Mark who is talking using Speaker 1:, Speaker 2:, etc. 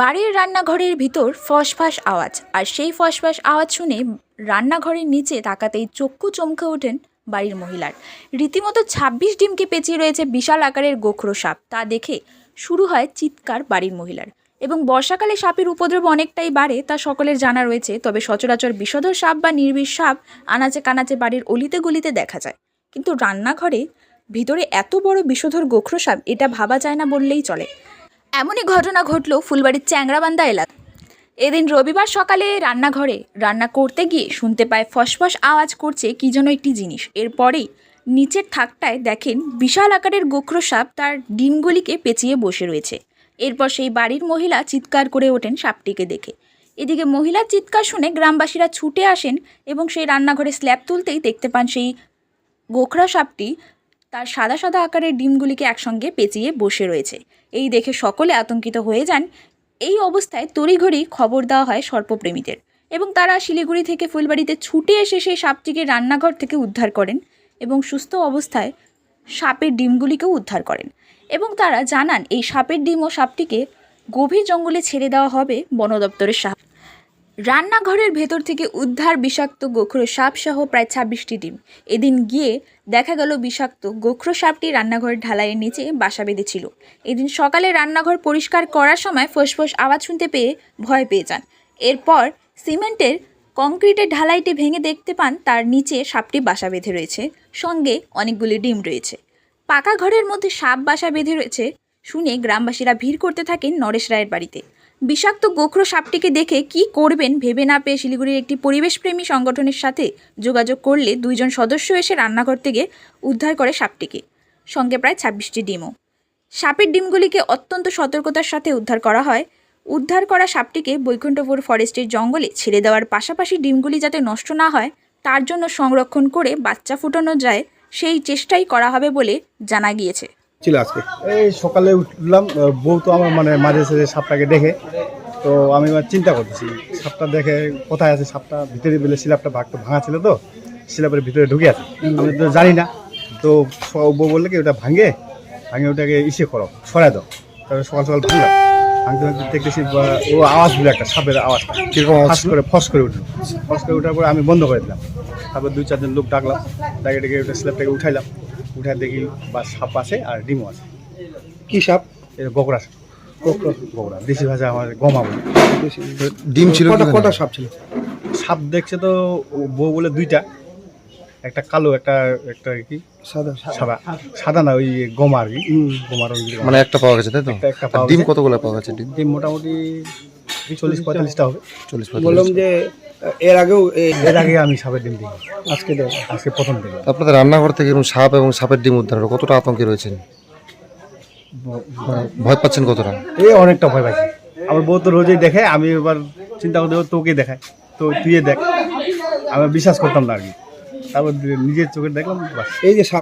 Speaker 1: বাড়ির রান্নাঘরের ভিতর ফসফাস আওয়াজ, আর সেই ফসফাস আওয়াজ শুনে রান্নাঘরের নিচে তাকাতেই চক্ষু চমকে ওঠেন বাড়ির মহিলার। রীতিমতো ছাব্বিশ ডিমকে পেঁচিয়ে রয়েছে বিশাল আকারের গোখরো সাপ, তা দেখে শুরু হয় চিৎকার বাড়ির মহিলার। এবং বর্ষাকালে সাপের উপদ্রব অনেকটাই বাড়ে, তা সকলের জানা রয়েছে, তবে সচরাচর বিষধর সাপ বা নির্বিষ সাপ আনাচে কানাচে বাড়ির অলিতে গলিতে দেখা যায়। কিন্তু রান্নাঘরে ভিতরে এত বড় বিষধর গোখরো সাপ, এটা ভাবা যায় না বললেই চলে। এমনই ঘটনা ঘটল ফুলবাড়ির চ্যাংরাবান্ধা এলাকা এদিন রবিবার সকালে রান্নাঘরে রান্না করতে গিয়ে শুনতে পায় ফসফস আওয়াজ করছে কী যেন একটি জিনিস। এরপরেই নিচের থাকটায় দেখেন বিশাল আকারের গোখরো সাপ তার ডিমগুলিকে পেঁচিয়ে বসে রয়েছে। এরপর সেই বাড়ির মহিলা চিৎকার করে ওঠেন সাপটিকে দেখে। এদিকে মহিলার চিৎকার শুনে গ্রামবাসীরা ছুটে আসেন এবং সেই রান্নাঘরে স্ল্যাব তুলতেই দেখতে পান সেই গোখরা সাপটি তার সাদা সাদা আকারের ডিমগুলিকে একসঙ্গে পেঁচিয়ে বসে রয়েছে। এই দেখে সকলে আতঙ্কিত হয়ে যান। এই অবস্থায় তড়িঘড়ি খবর দেওয়া হয় সর্পপ্রেমীদের এবং তারা শিলিগুড়ি থেকে ফুলবাড়িতে ছুটে এসে সেই সাপটিকে রান্নাঘর থেকে উদ্ধার করেন এবং সুস্থ অবস্থায় সাপের ডিমগুলিকেও উদ্ধার করেন এবং তারা জানান, এই সাপের ডিম ও সাপটিকে গভীর জঙ্গলে ছেড়ে দেওয়া হবে বন দপ্তরের সাপ রান্নাঘরের ভেতর থেকে উদ্ধার বিষাক্ত গোখরো সাপ সহ প্রায় ছাব্বিশটি ডিম। এদিন গিয়ে দেখা গেল বিষাক্ত গোখরো সাপটি রান্নাঘরের ঢালাইয়ের নিচে বাসা বেঁধেছিল। এদিন সকালে রান্নাঘর পরিষ্কার করার সময় ফোঁস আওয়াজ শুনতে পেয়ে ভয় পেয়ে যান। এরপর সিমেন্টের কংক্রিটের ঢালাইটি ভেঙে দেখতে পান তার নিচে সাপটি বাসা বেঁধে রয়েছে। সঙ্গে অনেকগুলি ডিম রয়েছে। পাকা ঘরের মধ্যে সাপ বাসা বেঁধে রয়েছে শুনে গ্রামবাসীরা ভিড় করতে থাকেন নরেশ রায়ের বাড়িতে। বিষাক্ত গোখরো সাপটিকে দেখে কি করবেন ভেবে না পেয়ে শিলিগুড়ির একটি পরিবেশপ্রেমী সংগঠনের সাথে যোগাযোগ করলে দুইজন সদস্য এসে রান্নাঘর থেকে উদ্ধার করে সাপটিকে। সঙ্গে প্রায় ছাব্বিশটি ডিমও। সাপের ডিমগুলিকে অত্যন্ত সতর্কতার সাথে উদ্ধার করা হয়। উদ্ধার করা সাপটিকে বৈকুণ্ঠপুর ফরেস্টের জঙ্গলে ছেড়ে দেওয়ার পাশাপাশি ডিমগুলি যাতে নষ্ট না হয়, তার জন্য সংরক্ষণ করে বাচ্চা ফুটানো যায়, সেই চেষ্টাই করা হবে বলে জানা গিয়েছে।
Speaker 2: ছিল আজকে। এই সকালে উঠলাম বউ তো আমার মানে মাঝে সাঝে সাপটাকে দেখে তো আমি চিন্তা করতেছি সাপটা দেখে কোথায় আছে সাপটা? ভিতরে বলে সিলাপটা ভাগটা ভাঙা ছিল তো সিলাপের ভিতরে ঢুকে আছে। আমি তো জানি না তো বউ বললে কি ওটা ভাঙে ভাঙে ওটাকে ইসে করো সরাই দাও। তারপরে সকাল সকাল ভাঙলাম। ভাঙতে ভাঙতে দেখতেছি ও আওয়াজ দিল একটা সাপের আওয়াজটা।
Speaker 3: কীরকম
Speaker 2: ফাঁস করে ফস করে উঠল। ফস করে ওঠার পরে আমি বন্ধ করে দিলাম। তারপর দুই চারজন লোক ডাকলাম ডাকে ডেকে ওটা স্ল্যাবটাকে উঠাইলাম। উঠায় দেখি বা সাপ আছে আর ডিমও আছে।
Speaker 3: কি সাপ?
Speaker 2: এটা গোকরা সাপ। গোকরা দেশি ভাষা আমার গমা বলে।
Speaker 3: ডিম ছিল
Speaker 4: কটা? সাপ ছিল?
Speaker 2: সাপ দেখছে তো ও বউ বলে দুইটা। একটা কালো একটা একটা কি?
Speaker 4: সাদা।
Speaker 2: সাদা। সাদা না ওই গমা আর কি। গমা রঙের গমা।
Speaker 3: মানে একটা পাওয়া গেছে তাই তো?
Speaker 2: একটা-
Speaker 3: ডিম কতগুলো পাওয়া গেছে ডিম?
Speaker 2: ডিম মোটামুটি চল্লিশ পঁয়তাল্লিশটা হবে।
Speaker 3: চল্লিশ
Speaker 4: বললাম যে এর আগেও এই-
Speaker 2: এর আগে আমি সাপের ডিম দিই।
Speaker 4: আজকে দেখ
Speaker 2: আজকে প্রথম দিন।
Speaker 3: আপনাদের রান্নাঘর থেকে এরকম সাপ এবং সাপের ডিম উদ্ধার হলো কতটা আতঙ্কে রয়েছেন? ভয় পাচ্ছেন কতটা?
Speaker 2: এ অনেকটা ভয় পাচ্ছি আমার বউ তো রোজই দেখে আমি এবার চিন্তা করতে তোকে দেখায় তো তুই দেখ। আমি বিশ্বাস করতাম না আর কি। তারপর নিজের চোখে দেখলাম
Speaker 4: এই যে সাপ